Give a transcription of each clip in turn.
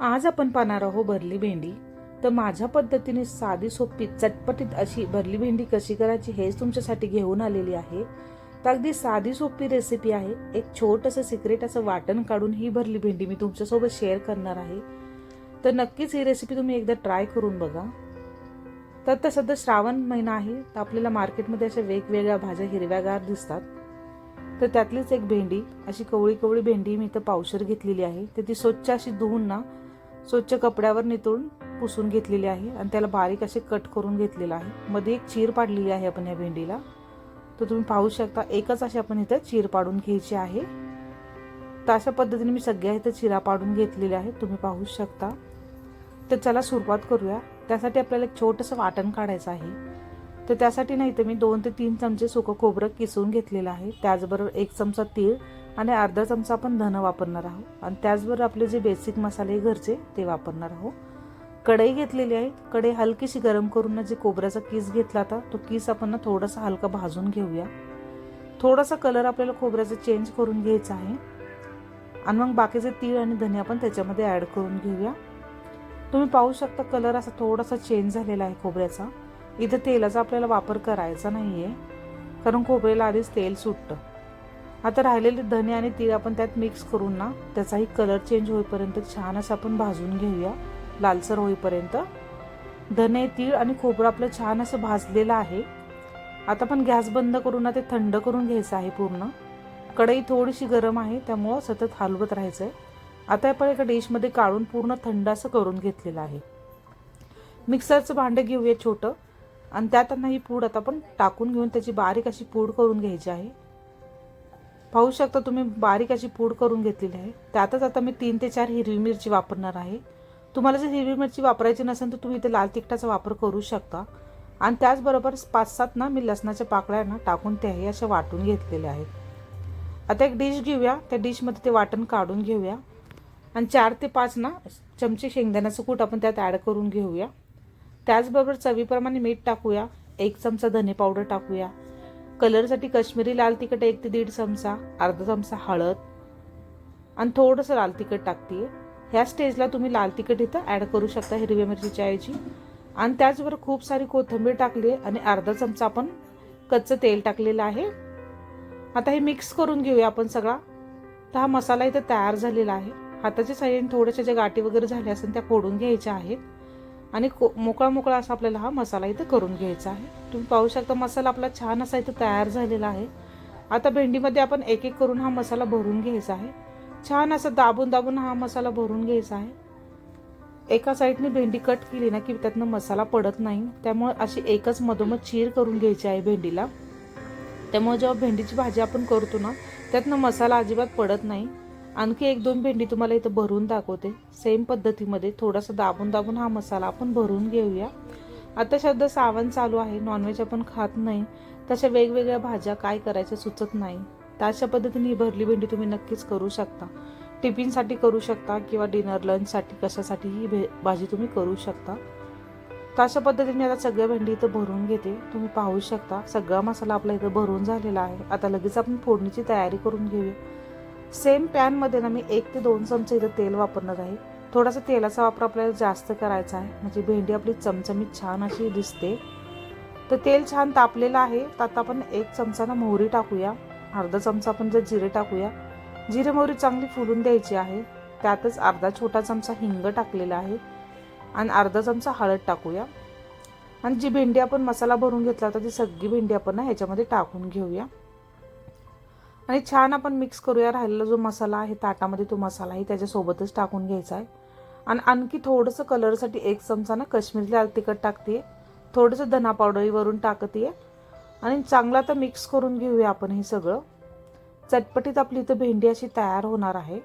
आज आपण पाहणार आहोत भरली भेंडी. तर माझ्या पद्धतीने साधी सोपी चटपटीत अशी भरली भेंडी कशी करायची हेच तुमच्यासाठी घेऊन आलेली आहे. तर अगदी साधी सोपी रेसिपी आहे. एक छोटंसं सिक्रेट असं वाटण काढून ही भरली भेंडी मी तुमच्यासोबत शेअर करणार आहे. तर नक्कीच ही रेसिपी तुम्ही एकदा ट्राय करून बघा. तर आता सध्या श्रावण महिना आहे. तर आपल्याला मार्केटमध्ये अशा वेगवेगळ्या भाज्या हिरव्यागार दिसतात. तर त्यातलीच एक भेंडी अशी कवळी कवळी भेंडी मी इथं पावशर घेतलेली आहे. तर ती स्वच्छ अशी धुवून ना स्वच्छ कपड्यावर नितळून पुसून घेतलेली आहे आणि त्याला बारीक असे कट करून घेतलेलं आहे. मध्ये एक चीर पाडलेली आहे आपण या भेंडीला. तर तुम्ही पाहू शकता एकच अशी आपण इथं चीर पाडून घ्यायची आहे. तर अशा पद्धतीने मी सगळ्या इथं चिरा पाडून घेतलेल्या आहेत तुम्ही पाहू शकता. तर चला सुरुवात करूया. त्यासाठी आपल्याला एक छोटंसं वाटण काढायचं आहे. तर त्यासाठी नाही तर मी दोन ते तीन चमचे सुकं खोबरं किसून घेतलेलं आहे. त्याचबरोबर एक चमचा तीळ आणि अर्धा चमचा आपण धनं वापरणार आहोत. आणि त्याचबरोबर आपले जे बेसिक मसाले घरचे ते वापरणार आहोत. कढई घेतलेली आहे. कढई हलकीशी गरम करून जे खोबऱ्याचा किस घेतला होता तो किस आपण ना थोडासा हलका भाजून घेऊया. थोडासा कलर आपल्याला खोबऱ्याचा चेंज करून घ्यायचा आहे. आणि मग बाकीचे तीळ आणि धने आपण त्याच्यामध्ये ॲड करून घेऊया. तुम्ही पाहू शकता कलर असा थोडासा चेंज झालेला आहे खोबऱ्याचा. इथं तेलाचा आपल्याला वापर करायचा नाही आहे कारण खोबऱ्याला आधीच तेल सुटतं. आता राहिलेले धने आणि तीळ आपण त्यात मिक्स करून ना त्याचाही कलर चेंज होईपर्यंत छान असं आपण भाजून घेऊया लालसर होईपर्यंत. धने तीळ आणि खोबरं आपलं छान असं भाजलेलं आहे. आता आपण गॅस बंद करून ना ते थंड करून घ्यायचं आहे पूर्ण. कढई थोडीशी गरम आहे त्यामुळं सतत हलवत राहायचं आहे आता आपण एका डिशमध्ये काढून पूर्ण थंड असं करून घेतलेलं आहे. मिक्सरचं भांडं घेऊया छोटं. आणि त्यात ही पूड आता आपण टाकून घेऊन त्याची बारीक अशी पूड करून घ्यायची आहे. पाहू शकता तुम्ही बारीक अशी पूड करून घेतलेली आहे. त्यातच आता मी तीन ते चार हिरवी मिरची वापरणार आहे. तुम्हाला जर हिरवी मिरची वापरायची नसेल तर तुम्ही इथे लाल तिखटाचा वापर करू शकता. आणि त्याचबरोबर पाच सात ना मी लसणाच्या पाकळ्या ना टाकून त्याही अशा वाटून घेतलेल्या आहेत. आता एक डिश घेऊया. त्या डिशमध्ये ते वाटण काढून घेऊया. आणि चार ते पाच ना चमचे शेंगदाण्याचं कूट आपण त्यात ॲड करून घेऊया. त्याचबरोबर चवीप्रमाणे मीठ टाकूया. एक चमचा धने पावडर टाकूया. कलरसाठी काश्मीरी लाल तिखट एक ते दीड चमचा अर्धा चमचा हळद आणि थोडंसं लाल तिखट टाकते ह्या स्टेजला तुम्ही लाल तिखट इथं ॲड करू शकता हिरव्या मिरचीच्या ऐवजी. आणि त्याचबरोबर खूप सारी कोथिंबीर टाकली आहे आणि अर्धा चमचा आपण कच्चं तेल टाकलेलं आहे. आता हे मिक्स करून घेऊया आपण सगळा. तर हा मसाला इथं तयार झालेला आहे. हाताच्या साह्याने थोड्याशा ज्या गाठी वगैरे झाल्या असेल त्या फोडून घ्यायच्या आहेत. आणि को मोकळा मोकळा असा आपल्याला हा मसाला इथं करून घ्यायचा आहे. तुम्ही पाहू शकता मसाला आपला छान असा इथं तयार झालेला आहे. आता भेंडीमध्ये आपण एक एक करून हा मसाला भरून घ्यायचा आहे. छान असं दाबून दाबून हा मसाला भरून घ्यायचा आहे. एका साईडने भेंडी कट केली ना की त्यातनं मसाला पडत नाही. त्यामुळे अशी एकच मधोमध चीर करून घ्यायची आहे भेंडीला. त्यामुळे जेव्हा भेंडीची भाजी आपण करतो ना त्यातनं मसाला अजिबात पडत नाही. आणखी एक दोन भेंडी तुम्हाला इथं भरून दाखवते. सेम पद्धतीमध्ये थोडासा दाबून दाबून हा मसाला आपण भरून घेऊया. आता शब्द सावण चालू आहे नॉनव्हेज आपण खात नाही. तशा वेगवेगळ्या भाज्या काय करायच्या सुचत नाही. तशा पद्धतीने ही भरली भेंडी तुम्ही नक्कीच करू शकता. टिफिनसाठी करू शकता किंवा डिनर लंचसाठी कशासाठी ही भे भाजी तुम्ही करू शकता. तशा पद्धतीने आता सगळ्या भेंडी इथं भरून घेते. तुम्ही पाहू शकता सगळा मसाला आपला इथं भरून झालेला आहे. आता लगेच आपण फोडणीची तयारी करून घेऊया. सेम पॅनमध्ये ना मी एक ते दोन चमचे इथं तेल वापरणार आहे. थोडासा तेलाचा वापर आपल्याला जास्त करायचा आहे. म्हणजे भेंडी आपली चमचमीत छान अशी दिसते. तर तेल छान तापलेलं आहे. तर आता आपण एक चमचा ना मोहरी टाकूया. अर्धा चमचा आपण जर जिरे टाकूया. जिरे मोहरी चांगली फुलून द्यायची आहे. त्यातच अर्धा छोटा चमचा हिंग टाकलेला आहे. आणि अर्धा चमचा हळद टाकूया. आणि जी भेंडी आपण मसाला भरून घेतला होता ती सगळी भेंडी आपण ना ह्याच्यामध्ये टाकून घेऊया. आणि छान आपण मिक्स करूया राहिलेला जो मसाला आहे ताटामध्ये तो मसाला आहे त्याच्यासोबतच टाकून घ्यायचा आहे. आणि आणखी थोडंसं कलरसाठी एक चमचा ना काश्मीरी लाल तिखट टाकते थोडंसं धना पावडरीवरून टाकते आणि चांगला तर मिक्स करून घेऊया आपण हे सगळं. चटपटीत आपली इथं भेंडी अशी तयार होणार आहे.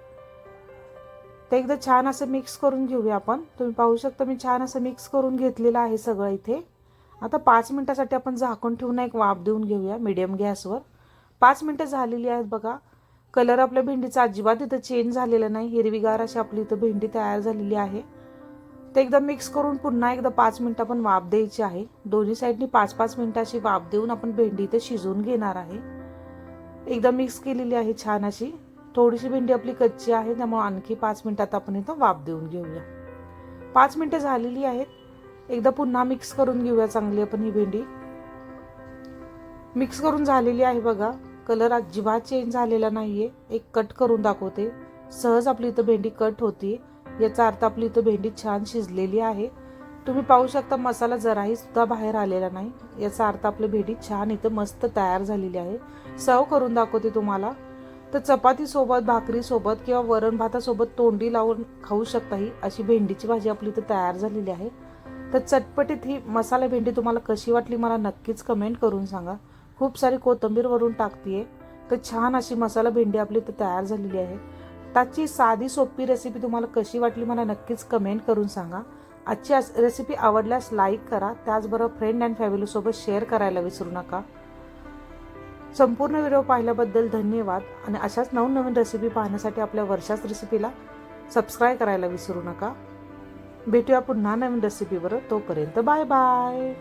ते एकदा छान असं मिक्स करून घेऊया आपण. तुम्ही पाहू शकता मी छान असं मिक्स करून घेतलेलं आहे सगळं इथे. आता पाच मिनटासाठी आपण झाकून ठेवून एक वाफ देऊन घेऊया मीडियम गॅसवर. पाच मिनटं झालेली आहेत बघा. कलर आपल्या भेंडीचा अजिबात इथं चेंज झालेला नाही. हिरवीगार अशी आपली इथं भेंडी तयार झालेली आहे. ते एकदा मिक्स करून पुन्हा एकदा पाच मिनटं आपण वाफ द्यायची आहे. दोन्ही साईडनी पाच पाच मिनटाची वाफ देऊन आपण भेंडी इथं शिजवून घेणार आहे. एकदा मिक्स केलेली आहे छान अशी. थोडीशी भेंडी आपली कच्ची आहे त्यामुळे आणखी पाच मिनटात आपण इथं वाफ देऊन घेऊया. पाच मिनिटं झालेली आहेत. एकदा पुन्हा मिक्स करून घेऊया चांगली आपण ही भेंडी. मिक्स करून झालेली आहे बघा. कलर अजिबात चेंज झालेला नाही आहे एक कट करून दाखवते. सहज आपली इथं भेंडी कट होती. याचा अर्थ आपली इथं भेंडी छान शिजलेली आहे. तुम्ही पाहू शकता मसाला जराही सुद्धा बाहेर आलेला नाही. याचा अर्थ आपली भेंडी छान इथं मस्त तयार झालेली आहे. सर्व करून दाखवते तुम्हाला. तर चपातीसोबत भाकरीसोबत किंवा वरण भातासोबत तोंडी लावून खाऊ शकता ही अशी भेंडीची भाजी आपली इथं तयार झालेली आहे. तर चटपटीत ही मसाला भेंडी तुम्हाला कशी वाटली मला नक्कीच कमेंट करून सांगा. खूप सारी कोथंबीर वरून टाकतीये. तर छान अशी मसाला भेंडी आपली इथं तयार झालेली आहे. त्याची साधी सोपी रेसिपी तुम्हाला कशी वाटली मला नक्कीच कमेंट करून सांगा. आजची रेसिपी आवडल्यास लाईक करा. त्याचबरोबर फ्रेंड अँड फॅमिलीसोबत शेअर करायला विसरू नका. संपूर्ण व्हिडिओ पाहिल्याबद्दल धन्यवाद. आणि अशाच नवनवीन रेसिपी पाहण्यासाठी आपल्या वर्षाच रेसिपीला सबस्क्राईब करायला विसरू नका. भेटूया पुन्हा नवीन रेसिपीवर तोपर्यंत बाय बाय